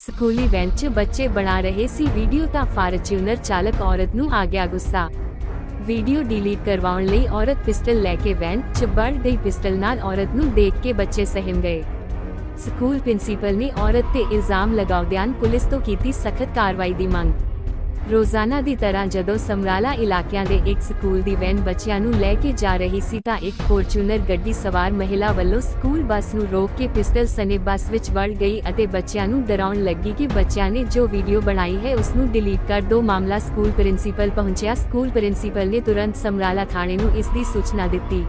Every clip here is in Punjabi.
ਸਕੂਲੀ ਵੈਨ 'ਚ ਬੱਚੇ ਬਣਾ ਰਹੇ ਸੀ ਵੀਡੀਓ ਤਾਂ ਫਾਰਚੂਨਰ ਚਾਲਕ ਔਰਤ ਨੂੰ ਆ ਗਿਆ ਗੁੱਸਾ। ਵੀਡੀਓ ਡਿਲੀਟ ਕਰਵਾਉਣ ਲਈ ਔਰਤ ਪਿਸਟਲ ਲੈ ਕੇ ਵੈਨ 'ਚ ਵੜ ਗਈ ਪਿਸਟਲ ਨਾਲ ਔਰਤ ਨੂੰ ਦੇਖ ਕੇ ਬੱਚੇ ਸਹਿਮ ਗਏ। ਸਕੂਲ ਪ੍ਰਿੰਸੀਪਲ ਨੇ ਔਰਤ ਤੇ ਇਲਜ਼ਾਮ ਲਗਾਉਂਦਿਆਂ ਪੁਲਿਸ ਤੋਂ ਕੀਤੀ ਸਖਤ ਕਾਰਵਾਈ ਦੀ ਮੰਗ। ਰੋਜ਼ਾਨਾ ਦੀ ਤਰ੍ਹਾਂ ਜਦੋਂ ਸਮਰਾਲਾ ਇਲਾਕਿਆਂ ਦੇ ਇੱਕ ਸਕੂਲ ਦੀ ਵੈਨ ਬੱਚਿਆਂ ਨੂੰ ਲੈ ਕੇ ਜਾ ਰਹੀ ਸੀ ਤਾਂ ਇੱਕ ਫੋਰਚੂਨਰ ਗੱਡੀ ਸਵਾਰ ਮਹਿਲਾ ਵੱਲੋਂ ਸਕੂਲ ਬੱਸ ਨੂੰ ਰੋਕ ਕੇ ਪਿਸਟਲ ਸਨੇ ਬੱਸ ਵਿੱਚ ਵੜ ਗਈ ਅਤੇ ਬੱਚਿਆਂ ਨੂੰ ਡਰਾਉਣ ਲੱਗੀ ਕਿ ਬੱਚਿਆਂ ਨੇ ਜੋ ਵੀਡੀਓ ਬਣਾਈ ਹੈ ਉਸ ਨੂੰ ਡਿਲੀਟ ਕਰ ਦਿਓ ਮਾਮਲਾ ਸਕੂਲ ਪ੍ਰਿੰਸੀਪਲ ਪਹੁੰਚਿਆ। ਸਕੂਲ ਪ੍ਰਿੰਸੀਪਲ ਨੇ ਤੁਰੰਤ ਸਮਰਾਲਾ ਥਾਣੇ ਨੂੰ ਇਸ ਦੀ ਸੂਚਨਾ ਦਿੱਤੀ।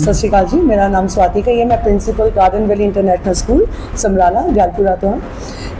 ਸਤਿ ਸ਼੍ਰੀ ਅਕਾਲ ਜੀ, ਮੇਰਾ ਨਾਮ ਸਵਾਤੀ ਕਈ ਹੈ, ਮੈਂ principal garden valley international school Samrala, Jalpura ਤੋਂ ਹਾਂ।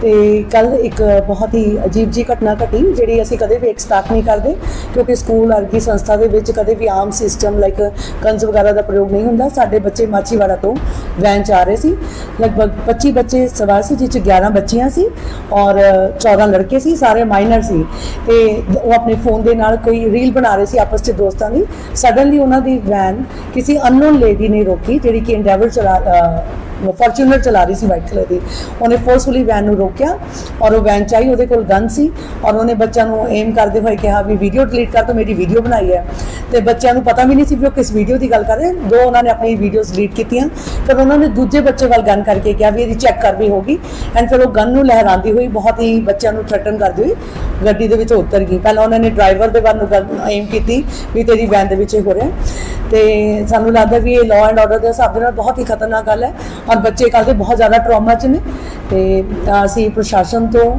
ਤੇ ਕੱਲ ਇੱਕ ਬਹੁਤ ਹੀ ਅਜੀਬ ਜੀ ਘਟਨਾ ਘਟੀ, ਜਿਹੜੀ ਅਸੀਂ ਕਦੇ ਵੀ ਐਕਸਪੈਕਟ ਨਹੀਂ ਕਰਦੇ, ਕਿਉਂਕਿ ਸਕੂਲ ਵਰਗੀ ਸੰਸਥਾ ਦੇ ਵਿੱਚ ਕਦੇ ਵੀ ਆਮ ਸਿਸਟਮ ਲਾਈਕ ਕੰਜ਼ ਵਗੈਰਾ ਦਾ ਪ੍ਰਯੋਗ ਨਹੀਂ ਹੁੰਦਾ। ਸਾਡੇ ਬੱਚੇ ਮਾਚੀਵਾੜਾ ਤੋਂ ਵੈਨ ਚ ਆ ਰਹੇ ਸੀ। ਲਗਭਗ 25 ਬੱਚੇ ਸਵਾਰ ਸੀ ਜਿਸ ਚ 11 ਬੱਚੀਆਂ ਸੀ ਔਰ 14 ਲੜਕੇ ਸੀ, ਸਾਰੇ ਮਾਈਨਰ ਸੀ। ਤੇ ਉਹ ਆਪਣੇ ਫੋਨ ਦੇ ਨਾਲ ਕੋਈ ਰੀਲ ਬਣਾ ਰਹੇ ਸੀ ਆਪਸ ਚ ਦੋਸਤਾਂ ਦੀ। ਸਡਨਲੀ ਉਹਨਾਂ ਦੀ ਵੈਨ ਕਿਸੇ ਅਨਨੋਨ ਲੇਡੀ ਨੇ ਰੋਕੀ, ਜਿਹੜੀ ਕਿ ਐਂਡੇਵਰ ਚਲਾ ਫੋਰਚੂਨਰ ਚਲਾ ਰਹੀ ਸੀ ਵਾਈਟ ਕਲਰ ਦੀ। ਉਹਨੇ ਫੋਰਸਫੁਲੀ ਵੈਨ ਨੂੰ ਰੋਕਿਆ ਔਰ ਉਹ ਵੈਨ ਚਾਹੀ, ਉਹਦੇ ਕੋਲ ਗਨ ਸੀ ਔਰ ਉਹਨੇ ਬੱਚਿਆਂ ਨੂੰ ਏਮ ਕਰਦੇ ਹੋਏ ਕਿਹਾ ਵੀ ਵੀਡੀਓ ਡਿਲੀਟ ਕਰ ਤੋ ਮੇਰੀ ਵੀਡੀਓ ਬਣਾਈ ਹੈ। ਤੇ ਬੱਚਿਆਂ ਨੂੰ ਪਤਾ ਵੀ ਨਹੀਂ ਸੀ ਵੀ ਉਹ ਕਿਸ ਵੀਡੀਓ ਦੀ ਗੱਲ ਕਰ ਰਹੇ। ਦੋ ਉਹਨਾਂ ਨੇ ਆਪਣੀ ਵੀਡੀਓਜ਼ ਡਿਲੀਟ ਕੀਤੀਆਂ। ਫਿਰ ਉਹਨਾਂ ਨੇ ਦੂਜੇ ਬੱਚੇ ਵੱਲ ਗਨ ਕਰਕੇ ਕਿਹਾ ਵੀ ਇਹਦੀ ਚੈੱਕ ਕਰ ਵੀ ਹੋਗੀ। ਐਂਡ ਫਿਰ ਉਹ ਗਨ ਨੂੰ ਲਹਿਰਾਉਂਦੀ ਹੋਈ ਬਹੁਤ ਹੀ ਬੱਚਿਆਂ ਨੂੰ ਥ੍ਰੈਟਨ ਕਰਦੀ ਹੋਈ ਗੱਡੀ ਦੇ ਵਿੱਚ ਉਤਰ ਗਈ। ਪਹਿਲਾਂ ਉਹਨਾਂ ਨੇ ਡਰਾਈਵਰ ਦੇ ਵੱਲ ਨੂੰ ਏਮ ਕੀਤੀ ਵੀ ਤੇਰੀ ਵੈਨ ਦੇ ਵਿੱਚ ਇਹ ਹੋ ਰਿਹਾ ਤੇ ਸਾਨੂੰ ਲੱਗਦਾ ਵੀ ਇਹ ਲਾਅ ਐਂਡ ਆਰਡਰ ਦੇ ਹਿਸਾਬ ਦੇ ਨਾਲ ਬਹੁਤ ਹੀ ਖਤਰਨਾਕ ਗੱਲ ਹੈ। ਔਰ ਬੱਚੇ ਕੱਲ੍ਹ ਦੇ ਬਹੁਤ ਜ਼ਿਆਦਾ ਟਰਾਮਾ 'ਚ ਨੇ। ਤੇ ਅਸੀਂ ਪ੍ਰਸ਼ਾਸਨ ਤੋਂ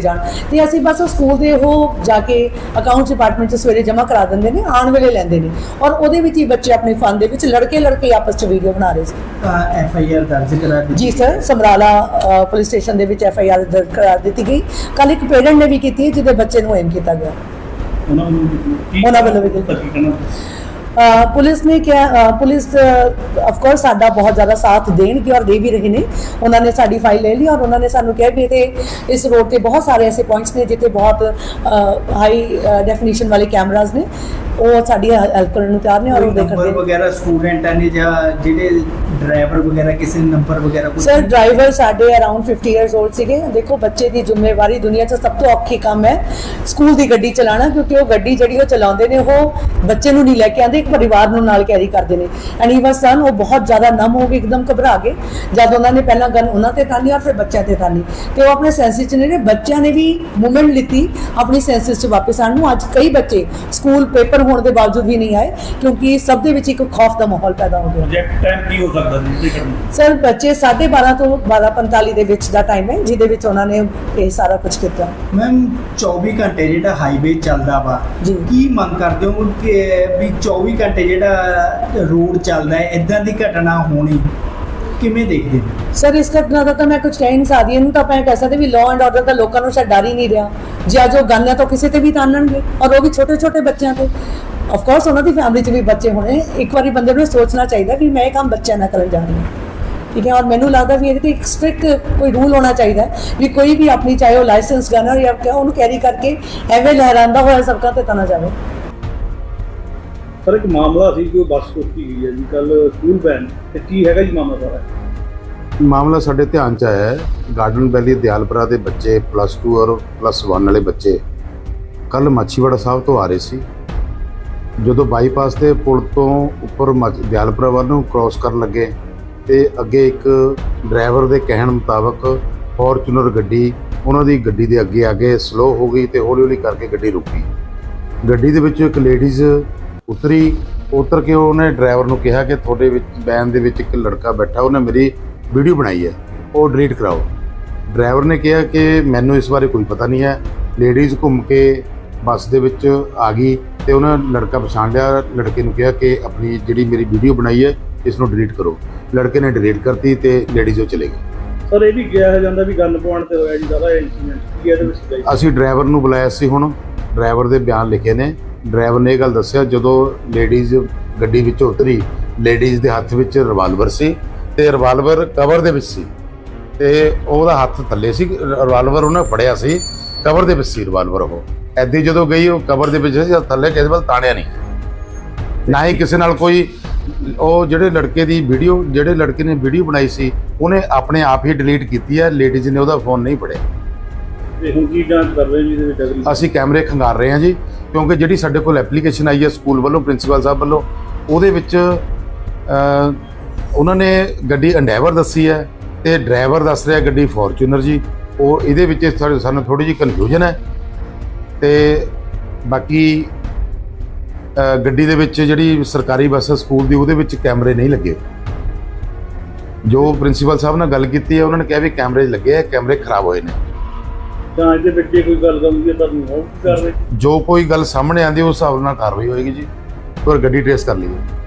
ਜਾਣ। ਤੇ ਅਸੀਂ ਬਸ ਉਹ ਸਕੂਲ ਦੇ ਉਹ ਜਾ ਕੇ ਅਕਾਊਂਟ ਡਿਪਾਰਟਮੈਂਟ 'ਚ ਸਵੇਰੇ ਜਮ੍ਹਾਂ ਕਰਾ ਦਿੰਦੇ ਨੇ ਆਉਣ ਵੇਲੇ ਲੈਂਦੇ ਨੇ। ਔਰ ਉਹਦੇ ਵਿੱਚ ਹੀ ਬੱਚੇ ਆਪਣੇ ਫਨ ਦੇ ਵਿੱਚ ਲੜਕੇ ਲੜਕੇ ਆਪਸ 'ਚ ਵੀਡੀਓ ਬਣਾ ਰਹੇ ਸੀ। ਐਫ ਆਈ ਆਰ ਦਰਜ ਕਰਾ ਦਿੱਤੀ। ਜੀ ਸਰ ਸਮਰਾਲਾ ਪੁਲਿਸ ਸਟੇਸ਼ਨ ਦੇ ਵਿੱਚ ਐਫ ਆਈ ਆਰ ਦਰਜ ਕਰਾ ਦਿੱਤੀ ਗਈ। ਕੱਲ ਇੱਕ ਪੇਰੈਂਟ ਨੇ ਵੀ ਕੀਤੀ ਜਿਹਦੇ ਬੱਚੇ ਨੂੰ ਏਮ ਕੀਤਾ ਗਿਆ। ਉਹਨਾਂ ਵੱਲੋਂ ਕੀ ਉਹਨਾਂ ਵੱਲੋਂ ਵੀ ਕੀਤੀ। ਪੁਲਿਸ ਨੇ ਕਿਹਾ ਪੁਲਿਸ ਆਫ ਕੋਰਸ ਸਾਡਾ ਬਹੁਤ ਜ਼ਿਆਦਾ ਸਾਥ ਦੇਣਗੇ ਔਰ ਦੇ ਵੀ ਰਹੇ ਨੇ। ਉਹਨਾਂ ਨੇ ਸਾਡੀ ਫਾਈਲ ਲੈ ਲਈ ਔਰ ਉਹਨਾਂ ਨੇ ਸਾਨੂੰ ਕਿਹਾ ਵੀ ਤੇ ਇਸ ਰੋਡ ਤੇ ਬਹੁਤ ਸਾਰੇ ਐਸੇ ਪੁਆਇੰਟਸ ਨੇ ਜਿੱਥੇ ਬਹੁਤ ਹਾਈ ਡੈਫੀਨੇਸ਼ਨ ਵਾਲੇ ਕੈਮਰਾਜ਼ ਨੇ। ਉਹ ਸਾਡੀ ਹੈਲਪ ਕਰਨ ਨੂੰ ਤਿਆਰ ਨੇ ਔਰ ਉਹ ਦੇਖਣ ਦੇ ਵਗੈਰਾ ਸਟੂਡੈਂਟਾਂ ਨੇ ਜਾਂ ਜਿਹੜੇ ਡਰਾਈਵਰ ਵਗੈਰਾ ਕਿਸੇ ਨੰਬਰ ਵਗੈਰਾ ਕੁਛ ਸਰ ਡਰਾਈਵਰ ਸਾਡੇ ਅਰਾਊਂਡ 50 ਇਅਰਸ 올ਡ ਸੀਗੇ। ਦੇਖੋ ਬੱਚੇ ਦੀ ਜ਼ਿੰਮੇਵਾਰੀ ਦੁਨੀਆ 'ਚ ਸਭ ਤੋਂ ਔਖੀ ਕੰਮ ਹੈ ਸਕੂਲ ਦੀ ਗੱਡੀ ਚਲਾਉਣਾ ਕਿਉਂਕਿ ਉਹ ਗੱਡੀ ਜਿਹੜੀ ਉਹ ਚਲਾਉਂਦੇ ਨੇ ਉਹ ਬੱਚੇ ਨੂੰ ਨਹੀਂ ਲੈ ਕੇ ਆਉਂਦੇ ਇੱਕ ਪਰਿਵਾਰ ਨੂੰ ਨਾਲ ਕੈਰੀ ਕਰਦੇ ਨੇ। ਐਂਡ ਹੀ ਵਾਸ ਸਨ ਉਹ ਬਹੁਤ ਜ਼ਿਆਦਾ ਨਮ ਹੋ ਗਏ ਇੱਕਦਮ ਘਬਰਾ ਗਏ। ਜਦ ਉਹਨਾਂ ਨੇ ਪਹਿਲਾਂ ਗਨ ਉਹਨਾਂ ਤੇ ਤਾਨੀ ਔਰ ਫਿਰ ਬੱਚਿਆਂ ਤੇ ਤਾਨੀ ਤੇ ਉਹ ਆਪਣੇ ਸੈਂਸਿਸ 'ਚ ਨੇ ਬੱਚਿਆਂ ਨੇ ਵੀ ਮੂਵਮੈਂਟ ਲਿੱਤੀ ਆਪਣੀ ਸੈਂਸਿਸ 'ਚ ਵਾਪਸ ਆਉਣ ਨੂੰ। ਅੱਜ ਕਈ ਬੱਚੇ ਸਕੂਲ ਪੇਪਰ ਹੋਣ ਦੇ ਬਾਵਜੂਦ ਵੀ ਨਹੀਂ ਆਏ ਕਿਉਂਕਿ ਸਭ ਦੇ ਵਿੱਚ ਇੱਕ ਖੌਫ ਦਾ ਮਾਹੌਲ ਪੈਦਾ ਹੋ ਗਿਆ। ਪ੍ਰੋਜੈਕਟ ਟਾਈਮ ਕੀ ਹੋ ਸਕਦਾ ਜੀ ਸਰ ਬੱਚੇ 12:30 ਤੋਂ 12:45 ਦੇ ਵਿੱਚ ਦਾ ਟਾਈਮ ਹੈ ਜਿਹਦੇ ਵਿੱਚ ਉਹਨਾਂ ਨੇ ਇਹ ਸਾਰਾ ਕੁਝ ਕੀਤਾ। ਮੈਮ 24 ਘੰਟੇ ਜਿਹੜਾ ਹਾਈਵੇ ਚੱਲਦਾ ਵਾ ਜੀ। ਕੀ ਮੰਗ ਕਰਦੇ ਹੋ ਕਿ ਵੀ 24 ਘੰਟੇ ਜਿਹੜਾ ਰੋਡ ਚੱਲਦਾ ਹੈ ਇਦਾਂ ਦੀ ਘਟਨਾ ਹੋਣੀ ਕਿਵੇਂ ਦੇਖਦੇ ਹੋ? ਸਰ, ਇਸ ਘਟਨਾ ਦਾ ਤਾਂ ਮੈਂ ਕੁਝ ਕਹਿ ਨਹੀਂ ਸਕਦੀ, ਇਹਨੂੰ ਤਾਂ ਆਪਾਂ ਕਹਿ ਸਕਦੇ ਵੀ ਲਾਅ ਐਂਡ ਆਰਡਰ ਦਾ ਲੋਕਾਂ ਨੂੰ ਡਰ ਹੀ ਨਹੀਂ ਰਿਹਾ। ਜੇ ਅੱਜ ਉਹ ਗਨ ਹੈ ਤਾਂ ਕਿਸੇ ਤੇ ਵੀ ਤਾਨਣਗੇ ਔਰ ਉਹ ਵੀ ਛੋਟੇ ਛੋਟੇ ਬੱਚਿਆਂ ਤੇ ਆਫ ਕੋਰਸ ਉਹਨਾਂ ਦੀ ਫੈਮਿਲੀ 'ਚ ਵੀ ਬੱਚੇ ਹੋਣੇ, ਇੱਕ ਵਾਰੀ ਬੰਦੇ ਨੂੰ ਸੋਚਣਾ ਚਾਹੀਦਾ ਵੀ ਮੈਂ ਇਹ ਕੰਮ ਬੱਚਿਆਂ ਨਾਲ ਕਰਨ ਜਾ ਰਹੀ ਹਾਂ। ਠੀਕ ਹੈ, ਔਰ ਮੈਨੂੰ ਲੱਗਦਾ ਵੀ ਇਹਦੇ ਤੇ ਇੱਕ ਸਟ੍ਰਿਕਟ ਕੋਈ ਰੂਲ ਹੋਣਾ ਚਾਹੀਦਾ ਵੀ ਕੋਈ ਵੀ ਆਪਣੀ ਚਾਹੇ ਉਹ ਲਾਇਸੈਂਸ ਗਨਰ ਜਾਂ ਉਹਨੂੰ ਕੈਰੀ ਕਰਕੇ ਐਵੇਂ ਲਹਿਰਾਂਦਾ ਹੋਇਆ ਸੜਕਾਂ ਤੇ ਤਾਂ ਨਾ ਜਾਵੇ। ਸਰ, ਇੱਕ ਮਾਮਲਾ ਸੀ ਕਿ ਉਹ ਬੱਸ ਰੋਕੀ ਗਈ ਹੈ ਜੀ ਕੱਲ ਸਕੂਲ ਬੈਨ ਤੇ ਕੀ ਹੈਗਾ ਜੀ ਮਾਮਲਾ ਸਾਰਾ? ਮਾਮਲਾ ਸਾਡੇ ਧਿਆਨ ਚ ਆਇਆ ਹੈ। ਗਾਰਡਨ ਵੈਲੀ ਦਿਆਲਪੁਰਾ ਦੇ ਬੱਚੇ ਪਲੱਸ 2 ਔਰ ਪਲੱਸ 1 ਵਾਲੇ ਬੱਚੇ ਕੱਲ ਮਾਛੀਵਾੜਾ ਸਾਹਿਬ ਤੋਂ ਆ ਰਹੇ ਸੀ। ਜਦੋਂ ਬਾਈਪਾਸ ਤੇ ਪੁਲ ਤੋਂ ਉੱਪਰ ਮੱਝ- ਦਿਆਲਪੁਰਾ ਵੱਲ ਨੂੰ ਕ੍ਰਾਸ ਕਰਨ ਲੱਗੇ ਤੇ ਅੱਗੇ ਇੱਕ ਡਰਾਈਵਰ ਦੇ ਕਹਿਣ ਮੁਤਾਬਕ ਫੋਰਚੂਨਰ ਗੱਡੀ, ਉਹਨਾਂ ਦੀ ਗੱਡੀ ਦੇ ਅੱਗੇ ਆ ਕੇ ਸਲੋ ਹੋ ਗਈ ਤੇ ਹੌਲੀ ਹੌਲੀ ਕਰਕੇ ਗੱਡੀ ਰੁਕੀ। ਗੱਡੀ ਦੇ ਵਿੱਚੋਂ ਇੱਕ ਲੇਡੀਜ਼ ਉਤਰੀ ਉਤਰ ਕੇ ਉਹਨੇ ਡਰਾਈਵਰ ਨੂੰ ਕਿਹਾ ਕਿ ਤੁਹਾਡੇ ਵਿੱਚ ਵੈਨ ਦੇ ਵਿੱਚ ਇੱਕ ਲੜਕਾ ਬੈਠਾ ਉਹਨੇ ਮੇਰੀ ਵੀਡੀਓ ਬਣਾਈ ਹੈ ਉਹ ਡਿਲੀਟ ਕਰਾਓ। ਡਰਾਈਵਰ ਨੇ ਕਿਹਾ ਕਿ ਮੈਨੂੰ ਇਸ ਬਾਰੇ ਕੋਈ ਪਤਾ ਨਹੀਂ ਹੈ ਲੇਡੀਜ਼ ਘੁੰਮ ਕੇ ਬੱਸ ਦੇ ਵਿੱਚ ਆ ਗਈ ਤੇ ਉਹਨਾਂ ਲੜਕਾ ਪਛਾਣ ਲਿਆ ਲੜਕੇ ਨੂੰ ਕਿਹਾ ਕਿ ਆਪਣੀ ਜਿਹੜੀ ਮੇਰੀ ਵੀਡੀਓ ਬਣਾਈ ਹੈ ਇਸ ਨੂੰ ਡਿਲੀਟ ਕਰੋ। ਲੜਕੇ ਨੇ ਡਿਲੀਟ ਕਰਤੀ ਤੇ ਲੇਡੀਜ਼ ਉਹ ਚਲੇ ਗਈ। ਸਰ ਇਹ ਵੀ ਕਿਹਾ ਜਾਂਦਾ ਵੀ ਗਨ ਪਾਉਣ ਤੇ ਹੋਇਆ ਜੀ ਸਾਰਾ ਇਨਸੀਡੈਂਟ ਕੀ ਇਹਦੇ ਵਿੱਚ? ਅਸੀਂ ਡਰਾਈਵਰ ਨੂੰ ਬੁਲਾਇਆ ਸੀ ਹੁਣ ਡਰਾਈਵਰ ਦੇ ਬਿਆਨ ਲਿਖੇ ਨੇ। ਡਰਾਈਵਰ ਨੇ ਇਹ ਗੱਲ ਦੱਸਿਆ ਜਦੋਂ ਲੇਡੀਜ਼ ਗੱਡੀ ਵਿੱਚੋਂ ਉਤਰੀ ਲੇਡੀਜ਼ ਦੇ ਹੱਥ ਵਿੱਚ ਰਿਵਾਲਵਰ ਸੀ ਤੇ ਰਿਵਾਲਵਰ ਕਵਰ ਦੇ ਵਿੱਚ ਸੀ ਤੇ ਉਹਦਾ ਹੱਥ ਥੱਲੇ ਸੀ ਰਿਵਾਲਵਰ ਉਹਨੇ ਫੜਿਆ ਸੀ ਕਵਰ ਦੇ ਵਿੱਚ ਸੀ ਰਿਵਾਲਵਰ ਉਹ। ਐਦੀ ਜਦੋਂ ਗਈ ਉਹ ਕਵਰ ਦੇ ਵਿੱਚ ਸੀ ਥੱਲੇ ਕਿਸੇ ਵੱਲ ਤਾਣਿਆ ਨਹੀਂ। ਨਾ ਹੀ ਕਿਸੇ ਨਾਲ ਕੋਈ ਉਹ ਜਿਹੜੇ ਲੜਕੇ ਦੀ ਵੀਡੀਓ ਜਿਹੜੇ ਲੜਕੇ ਨੇ ਵੀਡੀਓ ਬਣਾਈ ਸੀ ਉਹਨੇ ਆਪਣੇ ਆਪ ਹੀ ਡਿਲੀਟ ਕੀਤੀ ਹੈ ਲੇਡੀਜ਼ ਨੇ ਉਹਦਾ ਫੋਨ ਨਹੀਂ ਫੜਿਆ। ਤੇ ਹੁਣ ਕੀ ਜਾਂਚ ਕਰ ਰਹੇ ਜੀ ਇਹਦੇ ਵਿੱਚ ਅਗਲੀ? ਅਸੀਂ ਕੈਮਰੇ ਖੰਗਾਰ ਰਹੇ ਹਾਂ ਜੀ। ਕਿਉਂਕਿ ਜਿਹੜੀ ਸਾਡੇ ਕੋਲ ਐਪਲੀਕੇਸ਼ਨ ਆਈ ਹੈ ਸਕੂਲ ਵੱਲੋਂ, ਪ੍ਰਿੰਸੀਪਲ ਸਾਹਿਬ ਵੱਲੋਂ, ਉਹਦੇ ਵਿੱਚ ਉਹਨਾਂ ਨੇ ਗੱਡੀ ਅੰਡੈਵਰ ਦੱਸੀ ਹੈ ਤੇ ਡਰਾਈਵਰ ਦੱਸ ਰਿਹਾ ਗੱਡੀ ਫੋਰਚੂਨਰ ਜੀ। ਉਹ ਇਹਦੇ ਵਿੱਚ ਸਾਨੂੰ ਥੋੜੀ ਜਿਹੀ ਕਨਫਿਊਜ਼ਨ ਹੈ ਤੇ ਬਾਕੀ ਗੱਡੀ ਦੇ ਵਿੱਚ ਜਿਹੜੀ ਸਰਕਾਰੀ ਬੱਸ ਸਕੂਲ ਦੀ, ਉਹਦੇ ਵਿੱਚ ਕੈਮਰੇ ਨਹੀਂ ਲੱਗੇ। ਜੋ ਪ੍ਰਿੰਸੀਪਲ ਸਾਹਿਬ ਨਾਲ ਗੱਲ ਕੀਤੀ ਹੈ, ਉਹਨਾਂ ਨੇ ਕਿਹਾ ਵੀ ਕੈਮਰੇ ਲੱਗੇ ਆ, ਕੈਮਰੇ ਖਰਾਬ ਹੋਏ ਨੇ। ਜਾਂਚ ਦੇ ਵਿੱਚ ਜੇ ਕੋਈ ਗੱਲ ਹੁੰਦੀ ਹੈ ਤਾਂ ਉਹ ਕੀ ਕਰ ਰਹੇ? ਜੋ ਕੋਈ ਗੱਲ ਸਾਹਮਣੇ ਆਂਦੀ ਉਸ ਹਿਸਾਬ ਨਾਲ ਕਾਰਵਾਈ ਹੋਏਗੀ ਜੀ। ਪਰ ਗੱਡੀ ਟ੍ਰੇਸ ਕਰ ਲਈਏ।